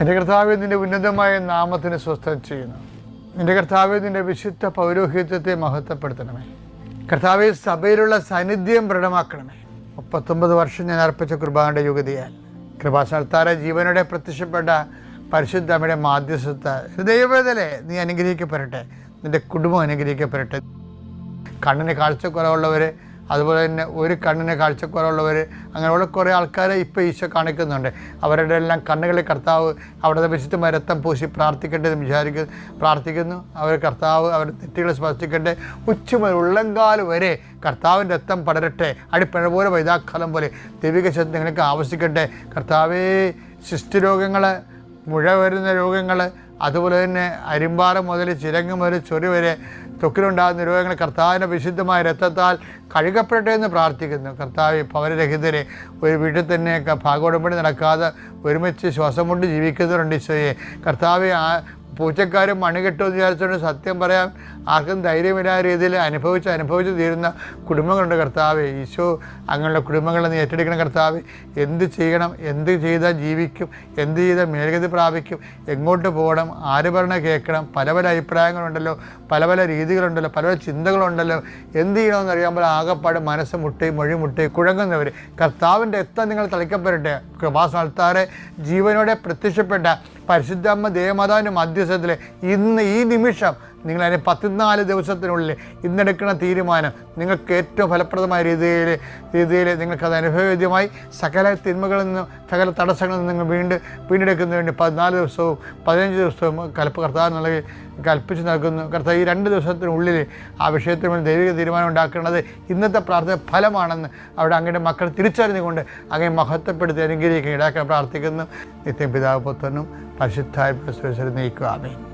എന്റെ കർത്താവ് നിന്റെ ഉന്നതമായ നാമത്തിന് സ്വസ്ഥം ചെയ്യുന്നു. നിന്റെ കർത്താവ് നിന്റെ വിശുദ്ധ പൗരോഹിത്യത്തെ മഹത്വപ്പെടുത്തണമേ. കർത്താവ് സഭയിലുള്ള സാന്നിധ്യം ദൃഢമാക്കണമേ മുപ്പത്തൊമ്പത് വർഷം ഞാൻ അർപ്പിച്ച കുർബാനയുടെ യുഗതിയാൽ കൃപാസ്ഥാനത്താര ജീവനോടെ പ്രത്യക്ഷപ്പെട്ട പരിശുദ്ധമ്മയുടെ മാധ്യസ്ഥ ദൈവതലെ നീ അനുഗ്രഹിക്കപ്പെടട്ടെ. നിന്റെ കുടുംബം അനുഗ്രഹിക്കപ്പെടട്ടെ. കണ്ണിന് കാഴ്ചക്കുറവുള്ളവർ അതുപോലെ തന്നെ ഒരു കണ്ണിന് കാഴ്ചക്കുറവുള്ളവർ അങ്ങനെയുള്ള കുറേ ആൾക്കാരെ ഇപ്പോൾ ഈശോ കാണിക്കുന്നുണ്ട്. അവരുടെ എല്ലാം കണ്ണുകളിൽ കർത്താവ് അവിടുത്തെ വിശുദ്ധമായ രക്തം പൂശി പ്രാർത്ഥിക്കട്ടെ വിചാരിക്കുന്നു. പ്രാർത്ഥിക്കുന്നു. അവർ കർത്താവ് അവരുടെ തെറ്റുകളെ സ്പർശിക്കട്ടെ. ഉച്ച മുതൽ ഉള്ളങ്കാൽ വരെ കർത്താവിന്റെ രക്തം പടരട്ടെ. അടിപ്പഴ പോലെ വൈതാക്കാലം പോലെ ദൈവിക ശക്തി നിങ്ങൾക്ക് ആവശ്യിക്കട്ടെ. കർത്താവേ ശിഷ്ടരോഗങ്ങൾ മുഴ വരുന്ന രോഗങ്ങൾ അതുപോലെ തന്നെ അരിമ്പാറ മുതൽ ചിരങ്ങ് മുതൽ ചൊറി വരെ തൊക്കിലുണ്ടാകുന്ന രോഗങ്ങൾ കർത്താവിന്റെ വിശുദ്ധമായ രക്തത്താൽ കഴുകപ്പെടട്ടെ എന്ന് പ്രാർത്ഥിക്കുന്നു. കർത്താവ് പൗരരഹിതരെ ഒരു വീട്ടിൽ തന്നെ ഭാഗോടമ്പടി നടക്കാതെ ഒരുമിച്ച് ശ്വാസം കൊണ്ട് ജീവിക്കുന്നവരുണ്ട് ഈശോയെ. കർത്താവ് ആ പൂച്ചക്കാരും മണികെട്ടുമെന്ന് വിചാരിച്ചുകൊണ്ട് സത്യം പറയാൻ ആർക്കും ധൈര്യമില്ലാത്ത രീതിയിൽ അനുഭവിച്ച് അനുഭവിച്ച് തീരുന്ന കുടുംബങ്ങളുണ്ട് കർത്താവ്. ഈശോ അങ്ങനെയുള്ള കുടുംബങ്ങളെ നീ ഏറ്റെടുക്കണം കർത്താവ് എന്ത് ചെയ്യണം എന്ത് ചെയ്താൽ ജീവിക്കും എന്ത് ചെയ്താൽ മേൽഗതി പ്രാപിക്കും എങ്ങോട്ട് പോകണം ആര് പറഞ്ഞ കേൾക്കണം പല പല അഭിപ്രായങ്ങളുണ്ടല്ലോ പല പല രീതികളുണ്ടല്ലോ പല പല ചിന്തകളുണ്ടല്ലോ എന്ത് ചെയ്യണമെന്ന് അറിയാൻ പോലെ ആകെപ്പാട് മനസ്സ് മുട്ടി മൊഴി മുട്ടി കുഴങ്ങുന്നവർ കർത്താവിന്റെ എത്താൻ നിങ്ങൾ തളിക്കപ്പെടട്ടെ. കൃപാസ്ഥാനത്താറെ ജീവനോടെ പ്രത്യക്ഷപ്പെട്ട പരിശുദ്ധമ്മ ദേവമാതാവിന്റെ മധ്യസ്ഥത്തിൽ ഇന്ന് ഈ നിമിഷം നിങ്ങൾ പതിനാല് ദിവസത്തിനുള്ളിൽ ഇന്നെടുക്കുന്ന തീരുമാനം നിങ്ങൾക്ക് ഏറ്റവും ഫലപ്രദമായ രീതിയിൽ രീതിയിൽ നിങ്ങൾക്കത് അനുഭവവേദ്യമായി സകല തിന്മകളിൽ നിന്നും സകല തടസ്സങ്ങളിൽ നിന്നും നിങ്ങൾ വീണ്ടും വീണ്ടെടുക്കുന്നതിന് വേണ്ടി പതിനാല് ദിവസവും പതിനഞ്ച് ദിവസവും കലപ്പ് കർത്താവ് നൽകി കൽപ്പിച്ച് നൽകുന്നു. കർത്താവ് ഈ രണ്ട് ദിവസത്തിനുള്ളിൽ ആ വിഷയത്തിന് വേണ്ടി ദൈവിക തീരുമാനം ഉണ്ടാക്കേണ്ടത് ഇന്നത്തെ പ്രാർത്ഥന ഫലമാണെന്ന് അവിടെ അങ്ങയുടെ മക്കൾ തിരിച്ചറിഞ്ഞുകൊണ്ട് അങ്ങനെ മഹത്വപ്പെടുത്തി അനുഗ്രഹിക്കുക ഇടാക്കാൻ പ്രാർത്ഥിക്കുന്നു. നിത്യം പിതാവ് പുത്രനും പരിശുദ്ധായ നയിക്കുക ആമേ